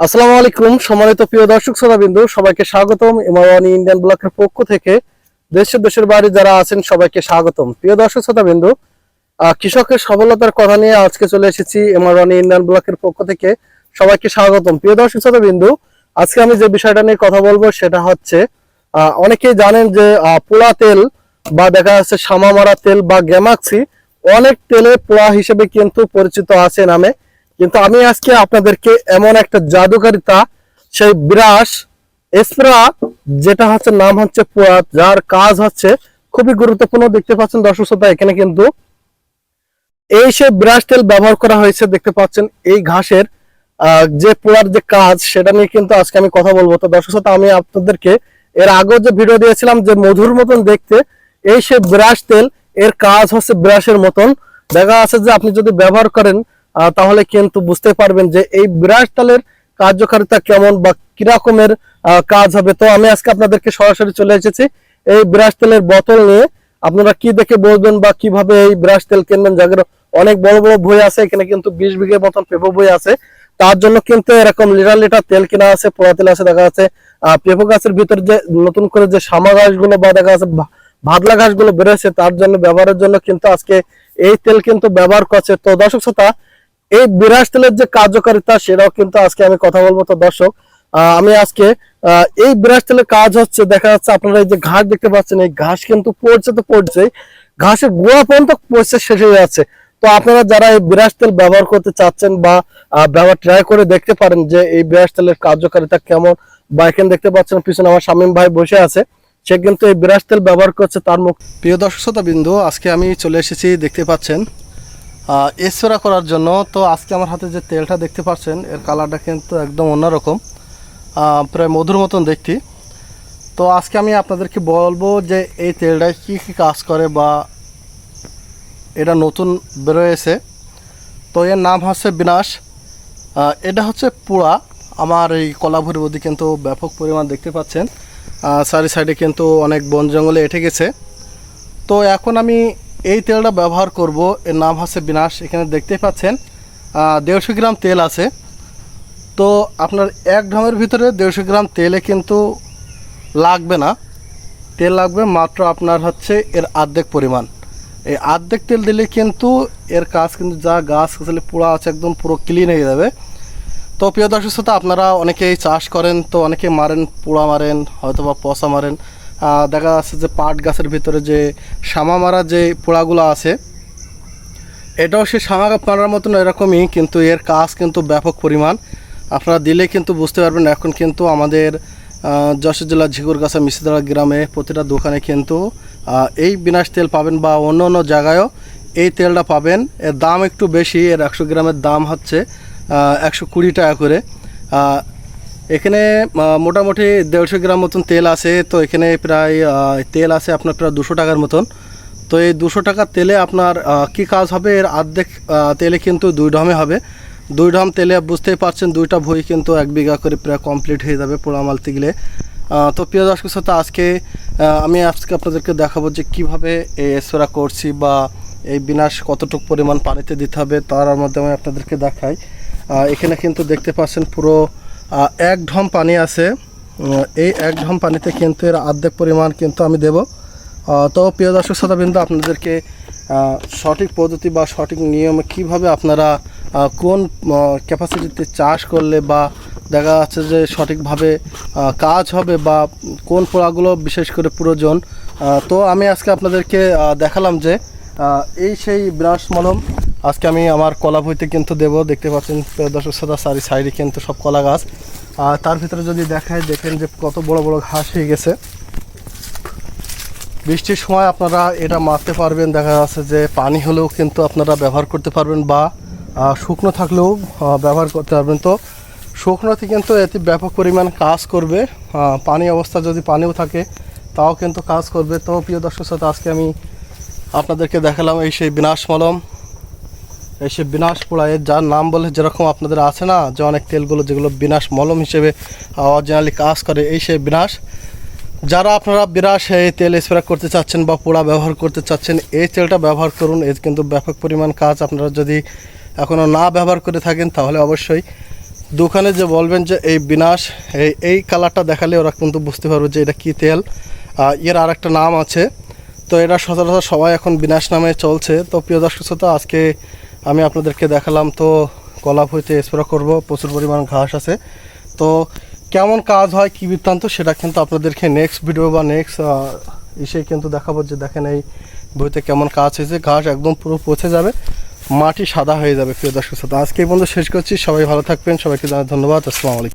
আসসালামু আলাইকুম, সম্মানিত প্রিয় দর্শক শ্রোতাবিন্দু, সবাইকে স্বাগতম ইমারানি ইন্ডিয়ান ব্লকের পক্ষ থেকে। দেশের দেশের বাড়ি যারা আছেন, সবাইকে স্বাগতম। প্রিয় দর্শক শ্রোতাবিন্দু কৃষকের সফলতার কথা নিয়ে আজকে চলে এসেছি ইমারানি ইন্ডিয়ান ব্লকের পক্ষ থেকে। সবাইকে স্বাগতম। প্রিয় দর্শক শ্রোতাবিন্দু, আজকে আমি যে বিষয়টা নিয়ে কথা বলব, সেটা হচ্ছে অনেকেই জানেন যে পোড়া তেল বা দেখা যাচ্ছে সামামারা তেল বা গ্যামাক্সি অনেক তেলে পোড়া হিসেবে কিন্তু পরিচিত আছে নামে। কিন্তু আমি আজকে আপনাদেরকে এমন একটা জাদুকারিতা, সেই ব্রাশ স্প্রা যেটা হচ্ছে নাম হচ্ছে পোড়া যার কাজ হচ্ছে খুবই গুরুত্বপূর্ণ, দেখতে পাচ্ছেন দর্শক শ্রোতা, এখানে কিন্তু এই সে ব্রাশ তেল ব্যবহার করা হয়েছে, দেখতে পাচ্ছেন এই ঘাসের যে পোড়ার যে কাজ, সেটা নিয়ে কিন্তু আজকে আমি কথা বলব। তো দর্শক শ্রোতা, আমি আপনাদেরকে এর আগেও যে ভিডিও দিয়েছিলাম যে মধুর মতন দেখতে, এই সে ব্রাশ তেল, এর কাজ হচ্ছে ব্রাশের মতন। দেখা যাচ্ছে যে আপনি যদি ব্যবহার করেন তাহলে কিন্তু বুঝতে পারবেন যে এই ব্রাশ তেলের কার্যকারিতা কেমন বা কিরকমের কাজ হবে। তো আমি আজকে আপনাদেরকে সরাসরি চলে এসেছি এই ব্রাশ তেলের বোতল নিয়ে। আপনারা কি দেখে বলবেন বা কীভাবে এই ব্রাশ তেল কিনবেন? যাদের অনেক বড় বড় বই আছে, এখানে কিন্তু বিশ বিঘের মতন পেপো বই আছে। তার জন্য কিন্তু এরকম লিটার লিটার তেল কেনা আছে, পোড়া তেল আছে, দেখা যাচ্ছে পেঁপো গাছের ভিতর যে নতুন করে যে সামা ঘাসগুলো বা দেখা যাচ্ছে ভাদলা ঘাসগুলো বেরোচ্ছে, তার জন্য, ব্যবহারের জন্য কিন্তু আজকে এই তেল কিন্তু ব্যবহার করছে। তো দর্শক শ্রোতা এই বিরাজ তেলের যে কার্যকারিতা, সেটাও কিন্তু আজকে আমি কথা বলব। তো দর্শক আমি আজকে এই বিরাজ তেলের কাজ হচ্ছে, দেখা যাচ্ছে আপনারা এই যে ঘাস দেখতে পাচ্ছেন, এই ঘাস কিন্তু পড়ছে তো পড়ছে, ঘাসের গোড়া পর্যন্ত পড়ছে শেষ হয়ে যাচ্ছে। তো আপনারা যারা এই বিরাজ তেল ব্যবহার করতে চাচ্ছেন বা ব্যবহার ট্রাই করে দেখতে পারেন যে এই বিরাজ তেলের কার্যকারিতা কেমন, বা এখানে দেখতে পাচ্ছেন পিছনে আমার শামীম ভাই বসে আছে, সে কিন্তু এই বিরাজ তেল ব্যবহার করছে তার মুখ। প্রিয় দর্শক বিন্দু আজকে আমি চলে এসেছি, দেখতে পাচ্ছেন এসরা করার জন্য। তো আজকে আমার হাতে যে তেলটা দেখতে পাচ্ছেন, এর কালারটা কিন্তু একদম অন্যরকম প্রায় মধুর মতন দেখতে। তো আজকে আমি আপনাদেরকে বলব যে এই তেলটায় কী কী কাজ করে বা এটা নতুন বেরোয়েছে। তো এর নাম হচ্ছে বিনাশ এটা হচ্ছে পুরা। আমার এই কলাভুরির মধ্যে কিন্তু ব্যাপক পরিমাণ দেখতে পাচ্ছেন। চারি সাইডে কিন্তু অনেক বন জঙ্গলে এঠে গেছে। তো এখন আমি এই তেলটা ব্যবহার করব। এর নাম হচ্ছে বিনাশ। এখানে দেখতে পাচ্ছেন দেড়শো গ্রাম তেল আছে। তো আপনার এক ড্রামের ভিতরে দেড়শো গ্রাম তেলে কিন্তু লাগবে না। তেল লাগবে মাত্র আপনার হচ্ছে এর অর্ধেক পরিমাণ। এই অর্ধেক তেল দিলে কিন্তু এর কাজ কিন্তু যা গাছ আসলে পোড়া আছে একদম পুরো ক্লিন হয়ে যাবে। তো প্রিয় দর্শক শ্রোতা, আপনারা অনেকেই চাষ করেন, তো অনেকে মারেন, পোড়া মারেন হয়তো বা পচা মারেন। দেখা যাচ্ছে যে পাট গাছের ভিতরে যে শামা মারা যে পোড়াগুলো আছে, এটাও সে শামা মারার মতন এরকমই, কিন্তু এর কাজ কিন্তু ব্যাপক পরিমাণ। আপনারা দিলে কিন্তু বুঝতে পারবেন, এখন কিন্তু আমাদের যশোর জেলার ঝিগুরগাছা মিশ্রদা গ্রামে প্রতিটা দোকানে কিন্তু এই বিনাশ তেল পাবেন বা অন্য অন্য জায়গায়ও এই তেলটা পাবেন। এর দাম একটু বেশি, এর একশো গ্রামের দাম হচ্ছে একশো কুড়ি টাকা করে। এখানে মোটামুটি দেড়শো গ্রাম মতন তেল আছে, তো এখানে প্রায় তেল আছে আপনার প্রায় দুশো টাকার মতন। তো এই দুশো টাকার তেলে আপনার কি কাজ হবে? এর অর্ধেক তেলে কিন্তু দুই ড্রামে হবে। দুই ড্রাম তেলে বুঝতেই পারছেন, দুইটা ভই কিন্তু এক বিঘা করে প্রায় কমপ্লিট হয়ে যাবে পোড়া মালতে গেলে তো প্রিয় দর্শক সাথে আজকে আমি আজকে আপনাদেরকে দেখাবো যে কীভাবে এই এসরা করছি বা এই বিনাশ কতটুকু পরিমাণ পানিতে দিতে হবে, তার মাধ্যমে আপনাদেরকে দেখাই। এখানে কিন্তু দেখতে পাচ্ছেন পুরো এক ঢম পানি আছে। এই এক ঢম পানিতে কিন্তু এর অর্ধেক পরিমাণ কিন্তু আমি দেব। তো প্রিয় দর্শক শ্রোতাবৃন্দ, আপনাদেরকে সঠিক পদ্ধতি বা সঠিক নিয়মে কীভাবে আপনারা কোন ক্যাপাসিটিতে চাষ করলে বা দেখা যাচ্ছে যে সঠিকভাবে কাজ হবে বা কোন পোড়াগুলো, বিশেষ করে প্রয়োজন তো আমি আজকে আপনাদেরকে দেখালাম যে এই সেই ব্রাশ মলম আজকে আমি আমার কলা বইতে কিন্তু দেব, দেখতে পাচ্ছেন দর্শক শ্রোতা, চারি সাইডে কিন্তু সব কলা গাছ। আর তার ভিতরে যদি দেখায়, দেখেন যে কত বড় বড় ঘাস হয়ে গেছে। বৃষ্টির সময় আপনারা এটা মারতে পারবেন, দেখা যাচ্ছে যে পানি হলেও কিন্তু আপনারা ব্যবহার করতে পারবেন বা শুকনো থাকলেও ব্যবহার করতে পারবেন। তো শুকনোতে কিন্তু এতে ব্যাপক পরিমাণ কাজ করবে। পানি অবস্থা যদি পানিও থাকে, তাও কিন্তু কাজ করবে। তো প্রিয় দর্শক শ্রোতা, আজকে আমি আপনাদেরকে দেখালাম এই সেই বিনাশ মলম এই সে বিনাশ পোড়ায় যার নাম বলে যেরকম আপনাদের আছে না, যে অনেক তেলগুলো যেগুলো বিনাশ মলম হিসেবে অরিজিনালি কাজ করে, এই সে বিনাশ। যারা আপনারা বিরাস এই তেল স্প্রে করতে চাচ্ছেন বা পোড়া ব্যবহার করতে চাচ্ছেন, এই তেলটা ব্যবহার করুন। এর কিন্তু ব্যাপক পরিমাণ কাজ আপনারা যদি এখনও না ব্যবহার করে থাকেন, তাহলে অবশ্যই দোকানে যে বলবেন যে এই বিনাশ, এই এই কালারটা দেখালে ওরা কিন্তু বুঝতে পারবে যে এটা কী তেল। এর আর একটা নাম আছে। তো এটা সচরাচর সবাই এখন বিনাশ নামে চলছে। তো প্রিয় দর্শক শ্রোতা, আজকে আমি আপনাদেরকে দেখালাম তো কলাপ হইতে স্প্রে করব, প্রচুর পরিমাণ ঘাস আছে। তো কেমন কাজ হয়, কী বৃত্তান্ত, সেটা কিন্তু আপনাদেরকে নেক্সট ভিডিও বা নেক্সট এসে কিন্তু দেখাবো যে দেখেন এই বইতে কেমন কাজ হয়েছে। ঘাস একদম পুরো পচে যাবে, মাটি সাদা হয়ে যাবে, প্রিয় দর্শক শ্রোতা। আজকে এই পর্যন্ত শেষ করছি। সবাই ভালো থাকবেন, সবাইকে জানাই ধন্যবাদ। আসসালামু আলাইকুম।